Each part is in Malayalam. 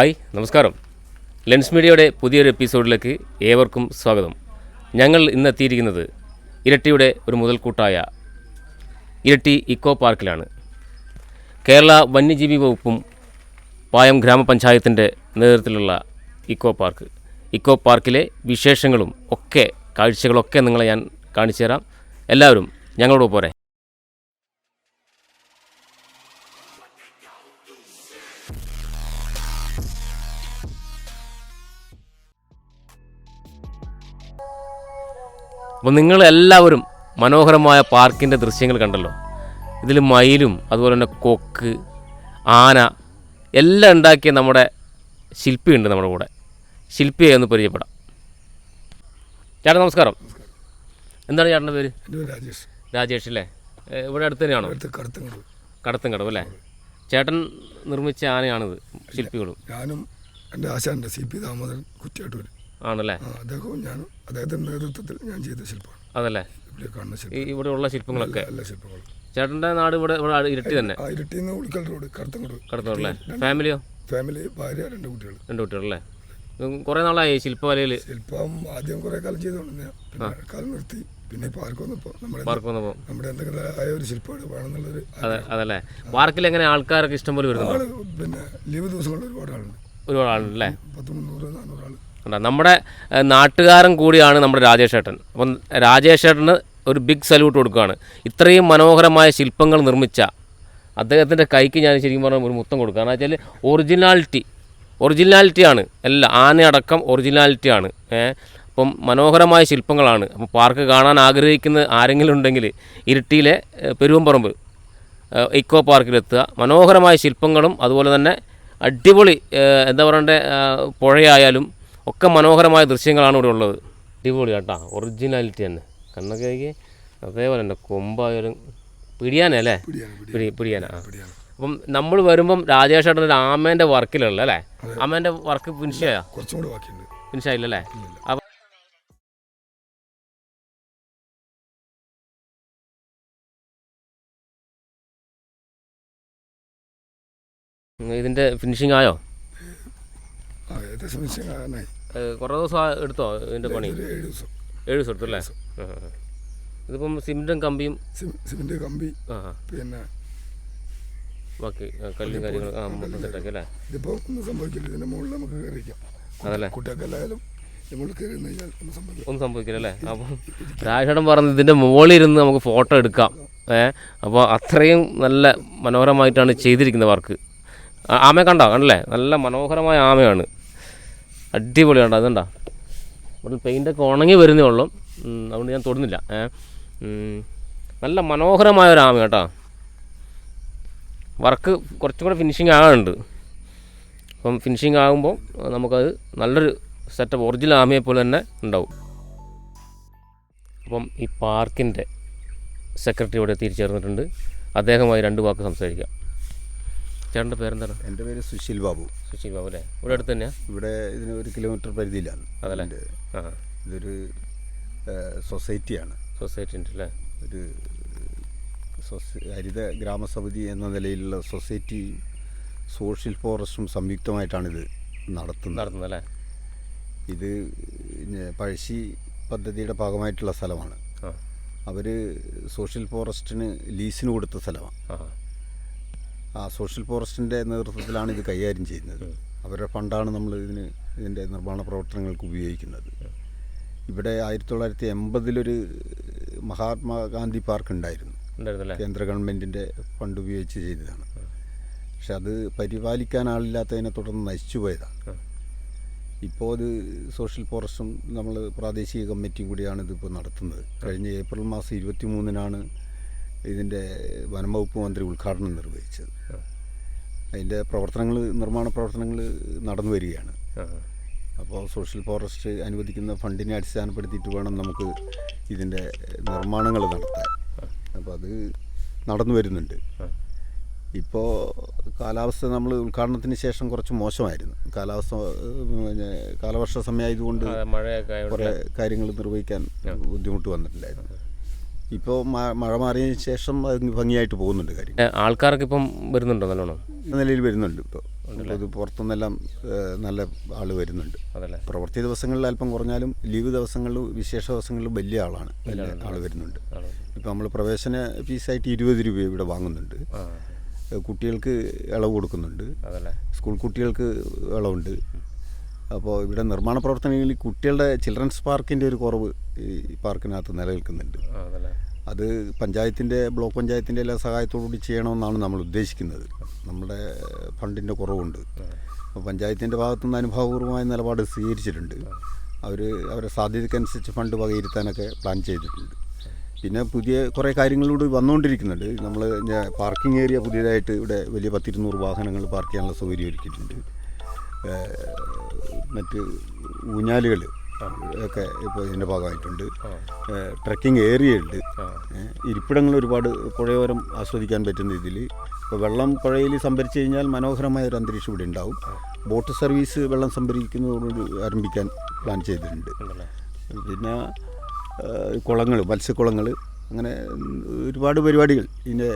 ഹായ് നമസ്കാരം. ലെൻസ് മീഡിയയുടെ പുതിയൊരു എപ്പിസോഡിലേക്ക് ഏവർക്കും സ്വാഗതം. ഞങ്ങൾ ഇന്ന് എത്തിയിരിക്കുന്നത് ഇരട്ടിയുടെ ഒരു മുതൽക്കൂട്ടായ ഇരട്ടി ഇക്കോ പാർക്കിലാണ്. കേരള വന്യജീവി വകുപ്പും പായം ഗ്രാമപഞ്ചായത്തിന്റെ നേതൃത്വത്തിലുള്ള ഇക്കോ പാർക്ക്. ഇക്കോ പാർക്കിലെ വിശേഷങ്ങളും ഒക്കെ കാഴ്ചകളൊക്കെ നിങ്ങളെ ഞാൻ കാണിച്ചു തരാം എല്ലാവരും ഞങ്ങളോട് പോരെ. അപ്പോൾ നിങ്ങൾ എല്ലാവരും മനോഹരമായ പാർക്കിന്റെ ദൃശ്യങ്ങൾ കണ്ടല്ലോ. ഇതിൽ മയിലും അതുപോലെ തന്നെ കൊക്ക് ആന എല്ലാം ഉണ്ടാക്കിയ നമ്മുടെ ശില്പിയുണ്ട് നമ്മുടെ കൂടെ. ശില്പിയെ ഒന്ന് പരിചയപ്പെടാം. ചേട്ടാ നമസ്കാരം. എന്താണ് ചേട്ടന്റെ പേര്? രാജേഷ്. രാജേഷ് അല്ലേ? ഇവിടെ അടുത്ത് തന്നെയാണോ? കടത്തങ്കടവ് കറുത്തങ്ങോട് കടത്തും കടവ് അല്ലേ? ചേട്ടൻ നിർമ്മിച്ച ആനയാണിത് ശില്പികളും. ഞാനും എന്റെ ആശാന്റെ സി പി ദാമോദരൻ കുറ്റിയാട്ടൂർ ആണല്ലേ? അദ്ദേഹവും ഞാൻ അദ്ദേഹത്തിന്റെ നേതൃത്വത്തിൽ ഞാൻ ചെയ്ത ശില്പമാണ്. അതല്ലേ? ഇവിടെ കാണുന്ന ഈ ശില്പം ഇവിടെയുള്ള ശില്പങ്ങളൊക്കെ? എല്ലാ ശില്പങ്ങളും. ചേട്ടന്റെ നാട് ഇവിടെ ഇവിടെ ഇരട്ടി തന്നെ? ആ ഇരുട്ടിയിൽ നിന്ന് ഉളിക്കൽ റോഡ് കറുത്തങ്ങോട്. കടത്തോളല്ലേ ഫാമിലിയോ? ഫാമിലി ഭാര്യ രണ്ട് കുട്ടികൾ. രണ്ട് കുട്ടികളല്ലേ കുറേ നാളായി ശില്പവലയിൽ ശില്പം ആദ്യം കുറേ കാലം ചെയ്തുകൊണ്ട് പിന്നെ കാലം നിർത്തി. പിന്നെ ഇപ്പോൾ ആർക്കും വന്നപ്പോൾ നമ്മുടെ പാർക്ക് വന്നപ്പോൾ നമ്മുടെ എന്തെങ്കിലും ആയ ഒരു ശില്പമാണ് വേണമെന്നുള്ളൊരു അതെ അതല്ലേ? പാർക്കിൽ എങ്ങനെ ആൾക്കാരൊക്കെ ഇഷ്ടംപോലെ പോലെ ആൾ പിന്നെ ലീവ് ദിവസങ്ങളിൽ ഒരുപാട് ആളുണ്ട്. ഒരുപാട് ആളുണ്ടല്ലേ പത്ത് മുന്നൂറ് നാനൂറ് കണ്ടോ നമ്മുടെ നാട്ടുകാരൻ കൂടിയാണ് നമ്മുടെ രാജേഷ് ഏട്ടൻ. അപ്പം രാജേഷ് ഏട്ടന് ഒരു ബിഗ് സല്യൂട്ട് കൊടുക്കുകയാണ്. ഇത്രയും മനോഹരമായ ശില്പങ്ങൾ നിർമ്മിച്ച അദ്ദേഹത്തിന്റെ കൈക്ക് ഞാൻ ശരിക്കും പറഞ്ഞാൽ ഒരു മുത്തം കൊടുക്കുക കാരണം വെച്ചാൽ ഒറിജിനാലിറ്റി ഒറിജിനാലിറ്റിയാണ് അല്ല ആനയടക്കം ഒറിജിനാലിറ്റിയാണ് അപ്പം മനോഹരമായ ശില്പങ്ങളാണ്. അപ്പം പാർക്ക് കാണാൻ ആഗ്രഹിക്കുന്ന ആരെങ്കിലും ഉണ്ടെങ്കിൽ ഇരിട്ടിയിലെ പെരുവമ്പറമ്പ് ഇക്കോ പാർക്കിലെത്തുക മനോഹരമായ ശില്പങ്ങളും അതുപോലെ തന്നെ അടിപൊളി എന്താ പറയണ്ടേ പുഴയായാലും ഒക്കെ മനോഹരമായ ദൃശ്യങ്ങളാണ് ഇവിടെ ഉള്ളത്. അടിപൊളി കേട്ടോ ഒറിജിനാലിറ്റി തന്നെ. കണ്ണൊക്കെ അതേപോലെ തന്നെ കൊമ്പായാലും പിടിയാനല്ലേ പിടി പിടിയാനാ അപ്പം നമ്മൾ വരുമ്പം രാജേഷ് ഏട്ടൻ ഒരു ആമേന്റെ വർക്കിലുള്ള അല്ലേ? ആമേന്റെ വർക്ക് ഫിനിഷായോ ഫിനിഷായില്ലല്ലേ അപ്പം ഇതിന്റെ ഫിനിഷിംഗ് ആയോ? ഏഹ് കുറേ ദിവസം എടുത്തോ ഇതിന്റെ പണി? ഏഴ് ദിവസം ഏഴ് ദിവസം. എടുത്തു അല്ലേ. ഇതിപ്പം സിമെന്റും കമ്പിയും? സിമെന്റ് കമ്പി പിന്നെ ബാക്കി കല്ലും കാര്യങ്ങളും സെറ്റാക്കി അല്ലേ? ഇതിപ്പോൾ ഒന്നും സംഭവിക്കില്ല. ഇതിന്റെ മുകളിൽ നമുക്ക് കയറിയിരിക്കാം. അതല്ലേ? കഴിഞ്ഞാൽ ഒന്നും സംഭവിക്കില്ല. അപ്പം രാജേട്ടൻ ഇതിന്റെ ഇരുന്ന് നമുക്ക് ഫോട്ടോ എടുക്കാം. ഏ അപ്പോൾ അത്രയും നല്ല മനോഹരമായിട്ടാണ് ചെയ്തിരിക്കുന്നത് വർക്ക്. ആമയെ കണ്ടോ? കണ്ടല്ലേ? നല്ല മനോഹരമായ ആമയാണ്. അടിപൊളി കണ്ടോ അതുണ്ടോ ഇവിടെ പെയിന്റൊക്കെ ഉണങ്ങി വരുന്നേ ഉള്ളൂ. അതുകൊണ്ട് ഞാൻ തൊടുന്നില്ല. നല്ല മനോഹരമായ ഒരു ആമ കേട്ടോ വർക്ക് കുറച്ചും കൂടെ ഫിനിഷിങ് ആകാനുണ്ട്. അപ്പം ഫിനിഷിങ് ആകുമ്പോൾ നമുക്കത് നല്ലൊരു സെറ്റപ്പ് ഒറിജിനൽ ആമയെ പോലെ തന്നെ ഉണ്ടാവും. അപ്പം ഈ പാർക്കിന്റെ സെക്രട്ടറി ഇവിടെ എത്തിച്ചേർന്നിട്ടുണ്ട്. അദ്ദേഹമായി രണ്ട് വാക്ക് സംസാരിക്കാം. ചേട്ടന്റെ പേരെന്താണ്? എന്റെ പേര് സുശീൽ ബാബു. സുശീൽ ബാബു അല്ലേ? ഇവിടെ അടുത്ത് തന്നെയാണ് ഇവിടെ ഇതിന് ഒരു കിലോമീറ്റർ പരിധിയിലാണ്. അതല്ല? ആ. ഇതൊരു സൊസൈറ്റിയാണ്. സൊസൈറ്റി ഉണ്ട് അല്ലേ ഒരു സൊസൈ ഹരിത ഗ്രാമസമിതി എന്ന നിലയിലുള്ള സൊസൈറ്റി സോഷ്യൽ ഫോറസ്റ്റും സംയുക്തമായിട്ടാണ് ഇത് നടത്തുന്നത്. നടത്തുന്നത് അല്ലേ ഇത് പഴശ്ശി പദ്ധതിയുടെ ഭാഗമായിട്ടുള്ള സ്ഥലമാണ്. അവർ സോഷ്യൽ ഫോറസ്റ്റിന് ലീസിന് കൊടുത്ത സ്ഥലമാണ്. ആ സോഷ്യൽ ഫോറസ്റ്റിന്റെ നേതൃത്വത്തിലാണ് ഇത് കൈകാര്യം ചെയ്യുന്നത്. അവരുടെ ഫണ്ടാണ് നമ്മൾ ഇതിന് ഇതിന്റെ നിർമ്മാണ പ്രവർത്തനങ്ങൾക്ക് ഉപയോഗിക്കുന്നത്. ഇവിടെ ആയിരത്തി തൊള്ളായിരത്തി എൺപതിലൊരു മഹാത്മാഗാന്ധി പാർക്ക് ഉണ്ടായിരുന്നു. കേന്ദ്ര ഗവൺമെന്റിന്റെ ഫണ്ട് ഉപയോഗിച്ച് ചെയ്തതാണ്. പക്ഷെ അത് പരിപാലിക്കാൻ ആളില്ലാത്തതിനെ തുടർന്ന് നശിച്ചു പോയതാണ്. ഇപ്പോൾ അത് സോഷ്യൽ ഫോറസ്റ്റും നമ്മൾ പ്രാദേശിക കമ്മിറ്റിയും കൂടിയാണ് ഇതിപ്പോൾ നടത്തുന്നത്. കഴിഞ്ഞ ഏപ്രിൽ മാസം ഇരുപത്തി മൂന്നിനാണ് ഇതിന്റെ വനംവകുപ്പ് മന്ത്രി ഉദ്ഘാടനം നിർവഹിച്ചത്. അതിന്റെ പ്രവർത്തനങ്ങൾ നിർമ്മാണ പ്രവർത്തനങ്ങൾ നടന്നു വരികയാണ്. അപ്പോൾ സോഷ്യൽ ഫോറസ്റ്റ് അനുവദിക്കുന്ന ഫണ്ടിനെ അടിസ്ഥാനപ്പെടുത്തിയിട്ട് വേണം നമുക്ക് ഇതിന്റെ നിർമ്മാണങ്ങൾ നടത്താൻ. അപ്പോൾ അത് നടന്നു വരുന്നുണ്ട്. ഇപ്പോൾ കാലാവസ്ഥ നമ്മൾ ഉദ്ഘാടനത്തിന് ശേഷം കുറച്ച് മോശമായിരുന്നു. കാലാവസ്ഥ പിന്നെ കാലവർഷ സമയമായതുകൊണ്ട് മഴയൊക്കെ കുറേ കാര്യങ്ങൾ നിർവഹിക്കാൻ ബുദ്ധിമുട്ട് വന്നിട്ടില്ലായിരുന്നു ഇപ്പോൾ മഴ മാറിയതിന് ശേഷം അത് ഭംഗിയായിട്ട് പോകുന്നുണ്ട് കാര്യം. ആൾക്കാർക്ക് ആൾക്കാരൊക്കെ ഇപ്പം വരുന്നുണ്ടോ നല്ലോണം? നിലയിൽ വരുന്നുണ്ട് ഇപ്പോൾ ഇത് പുറത്തുനിന്നെല്ലാം നല്ല ആൾ വരുന്നുണ്ട്. പ്രവൃത്തി ദിവസങ്ങളിൽ അല്പം കുറഞ്ഞാലും ലീവ് ദിവസങ്ങളിലും വിശേഷ ദിവസങ്ങളിലും വലിയ ആളാണ്. വലിയ ആൾ വരുന്നുണ്ട്. ഇപ്പം ഇപ്പോൾ നമ്മൾ പ്രവേശന ഫീസായിട്ട് ഇരുപത് രൂപ ഇവിടെ വാങ്ങുന്നുണ്ട്. കുട്ടികൾക്ക് ഇളവ് കൊടുക്കുന്നുണ്ട്. സ്കൂൾ കുട്ടികൾക്ക് ഇളവുണ്ട്. അപ്പോൾ ഇവിടെ നിർമ്മാണ പ്രവർത്തനങ്ങളിൽ കുട്ടികളുടെ ചിൽഡ്രൻസ് പാർക്കിന്റെ ഒരു കുറവ് ഈ പാർക്കിനകത്ത് നിലനിൽക്കുന്നുണ്ട്. അത് പഞ്ചായത്തിന്റെ ബ്ലോക്ക് പഞ്ചായത്തിന്റെ എല്ലാ സഹായത്തോടുകൂടി ചെയ്യണമെന്നാണ് നമ്മൾ ഉദ്ദേശിക്കുന്നത്. നമ്മുടെ ഫണ്ടിന്റെ കുറവുണ്ട്. അപ്പോൾ പഞ്ചായത്തിന്റെ ഭാഗത്തുനിന്ന് അനുഭവപൂർവമായ നിലപാട് സ്വീകരിച്ചിട്ടുണ്ട്. അവർ അവരെ സാധ്യതയ്ക്കനുസരിച്ച് ഫണ്ട് വകയിരുത്താനൊക്കെ പ്ലാൻ ചെയ്തിട്ടുണ്ട്. പിന്നെ പുതിയ കുറേ കാര്യങ്ങളോട് വന്നുകൊണ്ടിരിക്കുന്നുണ്ട്. നമ്മൾ പാർക്കിംഗ് ഏരിയ പുതിയതായിട്ട് ഇവിടെ വലിയ പത്തിരുന്നൂറ് വാഹനങ്ങൾ പാർക്ക് ചെയ്യാനുള്ള സൗകര്യം ഒരുക്കിയിട്ടുണ്ട്. മറ്റ് ഊഞ്ഞാലുകൾ ഒക്കെ ഇപ്പോൾ ഇതിന്റെ ഭാഗമായിട്ടുണ്ട്. ട്രക്കിംഗ് ഏരിയ ഉണ്ട്. ഏഹ് ഇരിപ്പിടങ്ങൾ ഒരുപാട് പുഴയോരം ആസ്വദിക്കാൻ പറ്റുന്ന ഇതിൽ ഇപ്പോൾ വെള്ളം പുഴയിൽ സംഭരിച്ചു കഴിഞ്ഞാൽ മനോഹരമായ ഒരു അന്തരീക്ഷം ഇവിടെ ഉണ്ടാവും. ബോട്ട് സർവീസ് വെള്ളം സംഭരിക്കുന്നതോടുകൂടി ആരംഭിക്കാൻ പ്ലാൻ ചെയ്തിട്ടുണ്ട്. പിന്നെ കുളങ്ങൾ മത്സ്യക്കുളങ്ങൾ അങ്ങനെ ഒരുപാട് പരിപാടികൾ ഇതിന്റെ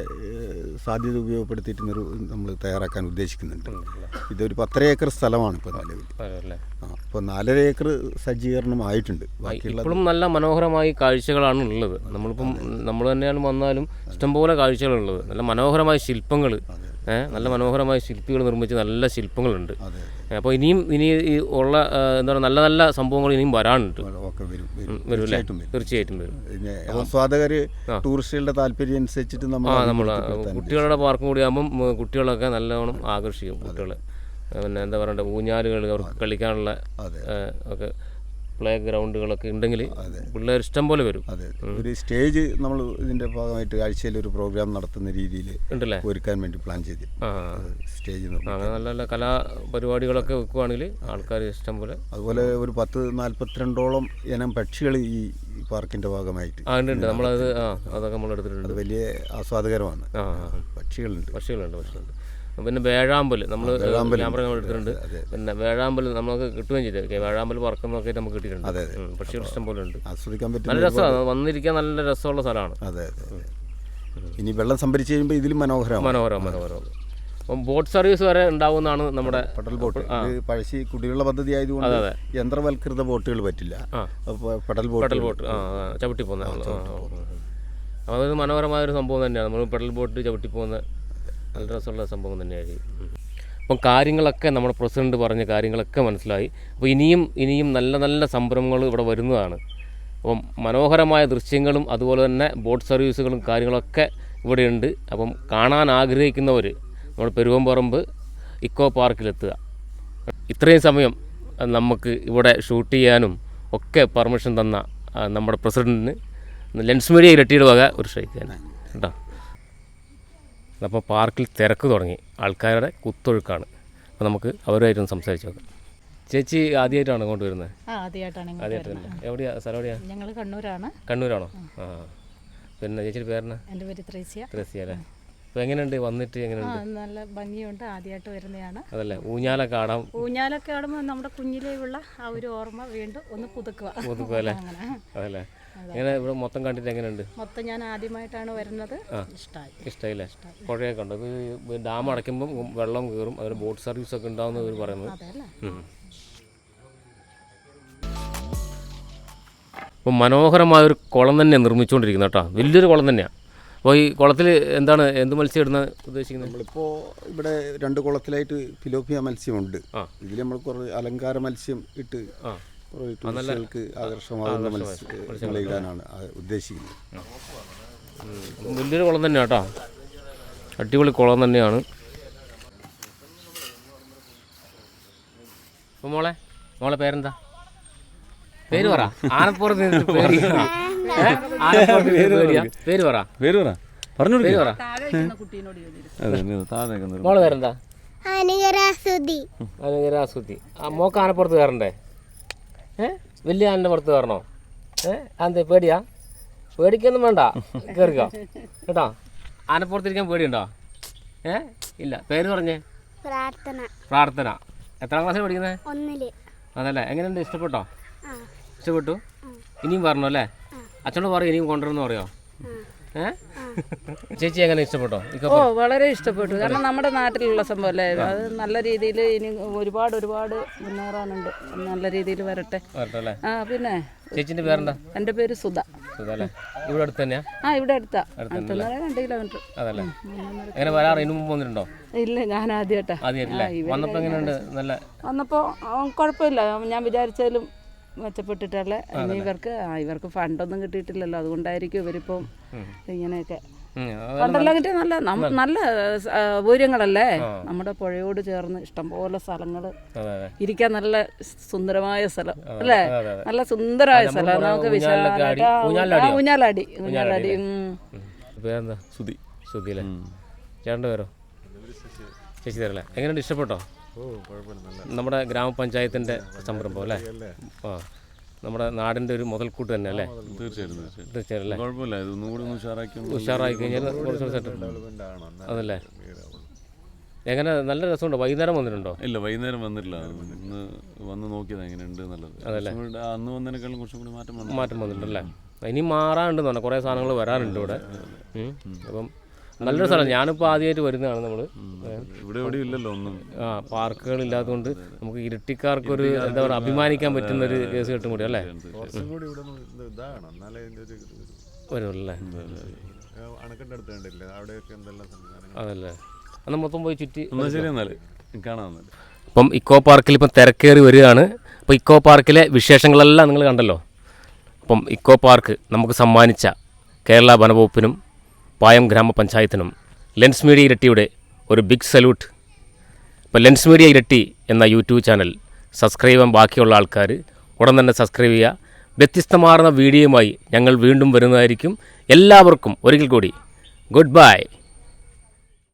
സാധ്യത ഉപയോഗപ്പെടുത്തിയിട്ട് ഒരു നമ്മൾ തയ്യാറാക്കാൻ ഉദ്ദേശിക്കുന്നുണ്ട്. ഇതൊരു പത്തര ഏക്കർ സ്ഥലമാണ് ഇപ്പോൾ നിലവിൽ. ആ അപ്പോൾ നാലര ഏക്കർ സജ്ജീകരണം ആയിട്ടുണ്ട്. ബാക്കിയുള്ള ഇപ്പോഴും നല്ല മനോഹരമായി കാഴ്ചകളാണ് ഉള്ളത്. നമ്മളിപ്പം നമ്മൾ തന്നെയാണ് വന്നാലും ഇഷ്ടംപോലെ കാഴ്ചകളുള്ളത്. നല്ല മനോഹരമായ ശില്പങ്ങൾ നല്ല മനോഹരമായ ശില്പികൾ നിർമ്മിച്ച് നല്ല ശില്പങ്ങളുണ്ട്. അപ്പോൾ ഇനിയും ഇനി ഉള്ള എന്താ പറയുക നല്ല നല്ല സംഭവങ്ങൾ ഇനിയും വരാനുണ്ട്. വരും അല്ലേ? തീർച്ചയായിട്ടും വരും. ആസ്വാദകർ ടൂറിസ്റ്റുകളുടെ താല്പര്യം അനുസരിച്ചിട്ട് നമ്മൾ നമ്മൾ കുട്ടികളുടെ പാർക്കും കൂടി ആകുമ്പം കുട്ടികളൊക്കെ നല്ലവണ്ണം ആകർഷിക്കും കുട്ടികൾ പിന്നെ എന്താ പറയണ്ടേ ഊഞ്ഞാലുകൾ അവർക്ക് കളിക്കാനുള്ള. ഒക്കെ പ്ലേ ഗ്രൗണ്ടുകളൊക്കെ ഉണ്ടെങ്കിൽ പിള്ളേർ ഇഷ്ടം പോലെ വരും. അതെ. ഒരു സ്റ്റേജ് നമ്മൾ ഇതിന്റെ ഭാഗമായിട്ട് ആഴ്ചയിൽ ഒരു പ്രോഗ്രാം നടത്തുന്ന രീതിയിൽ ഉണ്ടല്ലേ? ഒരുക്കാൻ വേണ്ടി പ്ലാൻ ചെയ്ത് സ്റ്റേജ് അങ്ങനെ നല്ല നല്ല കലാപരിപാടികളൊക്കെ വെക്കുവാണെങ്കിൽ ആൾക്കാർ ഇഷ്ടം പോലെ അതുപോലെ ഒരു പത്ത് നാൽപ്പത്തിരണ്ടോളം ഇനം പക്ഷികൾ ഈ പാർക്കിന്റെ ഭാഗമായിട്ട് ആ ഉണ്ട് ഉണ്ട്. നമ്മളത് ആ അതൊക്കെ നമ്മൾ എടുത്തിട്ടുണ്ട് വലിയ ആസ്വാദകരമാണ്. പക്ഷികളുണ്ട്. പക്ഷികളുണ്ട് പക്ഷികളുണ്ട്. പിന്നെ വേഴാമ്പൽ നമ്മൾ ക്യാമറ നമ്മൾ എടുത്തിട്ടുണ്ട്. പിന്നെ വേഴാമ്പൽ നമുക്ക് കിട്ടുകയും ചെയ്തു. വേഴാമ്പൽ പറക്കുന്നൊക്കെ നമുക്ക് കിട്ടിയിട്ടുണ്ട്. പക്ഷി ഇഷ്ടം പോലെ ഉണ്ട്. നല്ല രസമാണ്. വന്നിരിക്കാൻ നല്ല രസമുള്ള സ്ഥലമാണ്. അതെ ഇനി വെള്ളം സംഭരിച്ച് കഴിയുമ്പോൾ ഇതിലും മനോഹരമാണ്. മനോഹരം മനോഹരം. അപ്പം ബോട്ട് സർവീസ് വരെ ഉണ്ടാവുന്നതാണ് നമ്മുടെ പടൽ ബോട്ട്. പഴശ്ശി കുടിവെള്ള പദ്ധതി ആയതുകൊണ്ട് യന്ത്രവൽകൃത ബോട്ടുകൾ പറ്റില്ല. ആ. ബോട്ട്. ബോട്ട്. ചവിട്ടി പോകുന്ന അപ്പോൾ അതൊരു മനോഹരമായ ഒരു സംഭവം തന്നെയാണ്. നമ്മൾ പെഡൽ ബോട്ട് ചവിട്ടി പോകുന്ന നല്ല രസമുള്ള സംഭവം തന്നെയായിരിക്കും. അപ്പം കാര്യങ്ങളൊക്കെ നമ്മുടെ പ്രസിഡന്റ് പറഞ്ഞ കാര്യങ്ങളൊക്കെ മനസ്സിലായി. അപ്പോൾ ഇനിയും ഇനിയും നല്ല നല്ല സംരംഭങ്ങൾ ഇവിടെ വരുന്നതാണ്. അപ്പം മനോഹരമായ ദൃശ്യങ്ങളും അതുപോലെ തന്നെ ബോട്ട് സർവീസുകളും കാര്യങ്ങളൊക്കെ ഇവിടെയുണ്ട്. അപ്പം കാണാൻ ആഗ്രഹിക്കുന്നവർ നമ്മുടെ പെരുവമ്പറമ്പ് ഇക്കോ പാർക്കിലെത്തുക. ഇത്രയും സമയം നമുക്ക് ഇവിടെ ഷൂട്ട് ചെയ്യാനും ഒക്കെ പെർമിഷൻ തന്ന നമ്മുടെ പ്രസിഡന്റിന് ലെൻസ് മീഡിയ ഇരട്ടിയുടെ ഒരു ഷെയ്ക്കാൻ കേട്ടോ. അപ്പോൾ പാർക്കിൽ തിരക്ക് തുടങ്ങി. ആൾക്കാരുടെ കുത്തൊഴുക്കാണ്. അപ്പോൾ നമുക്ക് അവരുമായിട്ടൊന്ന് സംസാരിച്ചു നോക്കാം. ചേച്ചി ആദ്യമായിട്ടാണ് ഇങ്ങോട്ട് വരുന്നത്? ആദ്യമായിട്ടാണ് എവിടെയാ? സ്ഥലം എവിടെയാ? ഞങ്ങൾ കണ്ണൂരാണ്. കണ്ണൂരാണോ? ആ. പിന്നെ ചേച്ചിയുടെ പേരെന്നാ? എന്റെ പേര് ത്രേസ്യ. ത്രേസ്യ അല്ലേ? അപ്പോൾ എങ്ങനെയുണ്ട്? വന്നിട്ട് എങ്ങനെയുണ്ട്? നല്ല ഭംഗിയുണ്ട്. ആദ്യമായിട്ട് വരുന്നതാണ്. അതല്ലേ? ഊഞ്ഞാലൊക്കെ ആടാം. ഊഞ്ഞാലൊക്കെ ആടുമ്പോൾ നമ്മുടെ കുഞ്ഞിലേയുള്ള ആ ഒരു ഓർമ്മ വീണ്ടും ഒന്ന് പുതുക്കുക. പുതുക്കുക അല്ലേ? അതല്ലേ? എങ്ങനെ ഇവിടെ മൊത്തം കണ്ടിട്ട് എങ്ങനെയുണ്ട്? മൊത്തം ഞാൻ ആദ്യമായിട്ടാണ് വരുന്നത്. ഇഷ്ടമായി ഇഷ്ടമായില്ലേ പുഴയൊക്കെ ഉണ്ട് ഇത് ഡാം അടയ്ക്കുമ്പം വെള്ളം കയറും അതിന് ബോട്ട് സർവീസ് ഒക്കെ ഉണ്ടാവുന്ന ഇവർ പറയുന്നത്. അപ്പം മനോഹരമായ ഒരു കുളം തന്നെ നിർമ്മിച്ചുകൊണ്ടിരിക്കുന്നത് കേട്ടോ. വലിയൊരു കുളം തന്നെയാണ് അപ്പോൾ ഈ കുളത്തിൽ എന്താണ് എന്ത് മത്സ്യം ഇടുന്ന ഉദ്ദേശിക്കുന്നത്? നമ്മളിപ്പോൾ ഇവിടെ രണ്ട് കുളത്തിലായിട്ട് ഫിലോപ്പിയ മത്സ്യമുണ്ട്. ആ. ഇതിൽ നമ്മൾ കുറേ അലങ്കാര മത്സ്യം ഇട്ട് ആകർഷമാകുന്ന ഉദ്ദേശിക്കുന്നത്. വലിയൊരു കുളം തന്നെയാണ് കേട്ടോ അടിപൊളി കുളം തന്നെയാണ്. അപ്പം മോളെ മോളെ പേരെന്താ? പേര് പറ. ആനപ്പുറത്ത് പേര് പറ. പേര് പറ. പറഞ്ഞു പേര് പറ. അതെ താഴെ മോളെ പേരെന്താ? അനുകരാസുതി അനുകരാസുതി മോക്ക് ആനപ്പുറത്ത് കയറണ്ടേ? ഏ? വലിയ ആനന്റെ പുറത്ത് കയറണോ ഏ? അതെന്താ പേടിയാ? പേടിക്കൊന്നും വേണ്ട. കയറിക്കോ കേട്ടോ? ആനപ്പുറത്തിരിക്കാൻ പേടിയുണ്ടോ? ഏ? ഇല്ല. പേര് പറഞ്ഞേ. പ്രാർത്ഥന. പ്രാർത്ഥന. എത്രാം ക്ലാസ്സിൽ പഠിക്കുന്നത് ഒന്നിൽ. അതല്ലേ. എങ്ങനെയുണ്ട്? ഇഷ്ടപ്പെട്ടോ? ഇഷ്ടപ്പെട്ടു? ഇനിയും പറഞ്ഞു അല്ലേ? അച്ഛനോട് പറയും ഇനിയും കൊണ്ടുവരുമെന്ന് പറയോ? ചേച്ചി എങ്ങനെ ഇഷ്ടപ്പെട്ടോ? ഓ വളരെ ഇഷ്ടപ്പെട്ടു. കാരണം നമ്മുടെ നാട്ടിലുള്ള സംഭവമല്ലേ അത് നല്ല രീതിയിൽ ഇനി ഒരുപാട് ഒരുപാട് മുന്നേറാനുണ്ട്. നല്ല രീതിയിൽ വരട്ടെ. വരട്ടെ ആ പിന്നെ ചേച്ചിന്റെ പേരെന്താ? എന്റെ പേര് സുധ. ഇവിടെ അടുത്ത് തന്നെയാ ആ ഇവിടെ അടുത്താ. അടുത്തുനിന്ന് രണ്ട് കിലോമീറ്റർ അതല്ലേ? എങ്ങനെ വരാറ്? ഇതിനു മുമ്പ് വന്നിട്ടുണ്ടോ? ഇല്ല ഞാൻ ആദ്യമായിട്ടാ. വന്നപ്പോ എങ്ങനെയുണ്ട്? നല്ല വന്നപ്പോൾ കുഴപ്പമില്ല. ഞാൻ വിചാരിച്ചാലും മെച്ചപ്പെട്ടിട്ടല്ലേ ഇനി ഇവർക്ക് ഇവർക്ക് ഫണ്ടൊന്നും കിട്ടിയിട്ടില്ലല്ലോ. അതുകൊണ്ടായിരിക്കും ഇവരിപ്പം ഇങ്ങനെയൊക്കെ. ഫണ്ടെല്ലാം കിട്ടിയ നല്ല നല്ല സൗകര്യങ്ങളല്ലേ നമ്മുടെ പുഴയോട് ചേർന്ന് ഇഷ്ടംപോലെ സ്ഥലങ്ങൾ അതെ ഇരിക്കാൻ നല്ല സുന്ദരമായ സ്ഥലം അല്ലേ? നല്ല സുന്ദരമായ സ്ഥലം. നമുക്ക് വിശാലാടി ഊഞ്ഞാലാടി ഊഞ്ഞാലാടി. ശശിധരല്ലേ പേരെന്താ? സുധി. അല്ലേ എങ്ങനെയുണ്ട്? ഇഷ്ടപ്പെട്ടോ? നമ്മുടെ ഗ്രാമപഞ്ചായത്തിന്റെ സംരംഭം അല്ലേ? ആ നമ്മുടെ നാടിന്റെ ഒരു മുതൽക്കൂട്ട് തന്നെ അല്ലേ? തീർച്ചയായിട്ടും തീർച്ചയായിട്ടും. തീർച്ചയായും അല്ലേ? കുഴപ്പമില്ല ഇത് ഒന്നും കൂടി ഉഷാറാക്കി ഒന്ന് കഴിഞ്ഞാൽ കുറച്ച് ദിവസമായിട്ട് അതല്ലേ? എങ്ങനെ നല്ല രസമുണ്ടോ? വൈകുന്നേരം വന്നിട്ടുണ്ടോ? ഇല്ല വൈകുന്നേരം വന്നിട്ടില്ല. ഇന്ന് വന്ന് നോക്കിയത് എങ്ങനെയുണ്ട് നല്ലത് അതല്ലേ? അന്ന് വന്നതിനേക്കാളും കുറച്ചും കൂടി മാറ്റം മാറ്റം വന്നിട്ടുണ്ടല്ലേ ഇനി മാറാനുണ്ടെന്ന് പറഞ്ഞാൽ കുറേ സാധനങ്ങൾ വരാറുണ്ട് ഇവിടെ. അപ്പം നല്ലൊരു സ്ഥലം. ഞാനിപ്പോൾ ആദ്യമായിട്ട് വരുന്നതാണ് നമ്മൾ ഇവിടെ ഇല്ലല്ലോ ഒന്നും. ആ പാർക്കുകൾ ഇല്ലാത്തതുകൊണ്ട് നമുക്ക് ഇരട്ടിക്കാർക്കൊരു എന്താ പറയുക അഭിമാനിക്കാൻ പറ്റുന്ന ഒരു കേസ് കെട്ടും കൂടി അല്ലേ? വരുമല്ലേ അതല്ലേ. അന്ന് മൊത്തം പോയി ചുറ്റി ശരി കാണാം എന്നാൽ. ഇക്കോ പാർക്കിൽ ഇപ്പം തിരക്കേറി വരികയാണ്. അപ്പോൾ ഇക്കോ പാർക്കിലെ വിശേഷങ്ങളെല്ലാം നിങ്ങൾ കണ്ടല്ലോ. അപ്പം ഇക്കോ പാർക്ക് നമുക്ക് സമ്മാനിച്ച കേരള വനവകുപ്പിനും പായം ഗ്രാമപഞ്ചായത്തിനും ലെൻസ് മീഡിയ ഇരട്ടിയുടെ ഒരു ബിഗ് സല്യൂട്ട് ഇപ്പോൾ ലെൻസ് മീഡിയ ഇരട്ടി എന്ന യൂട്യൂബ് ചാനൽ സബ്സ്ക്രൈബ് ചെയ്യാൻ ബാക്കിയുള്ള ആൾക്കാർ ഉടൻ തന്നെ സബ്സ്ക്രൈബ് ചെയ്യുക. വ്യത്യസ്തമാർന്ന വീഡിയോയുമായി ഞങ്ങൾ വീണ്ടും വരുന്നതായിരിക്കും. എല്ലാവർക്കും ഒരിക്കൽ കൂടി ഗുഡ് ബൈ.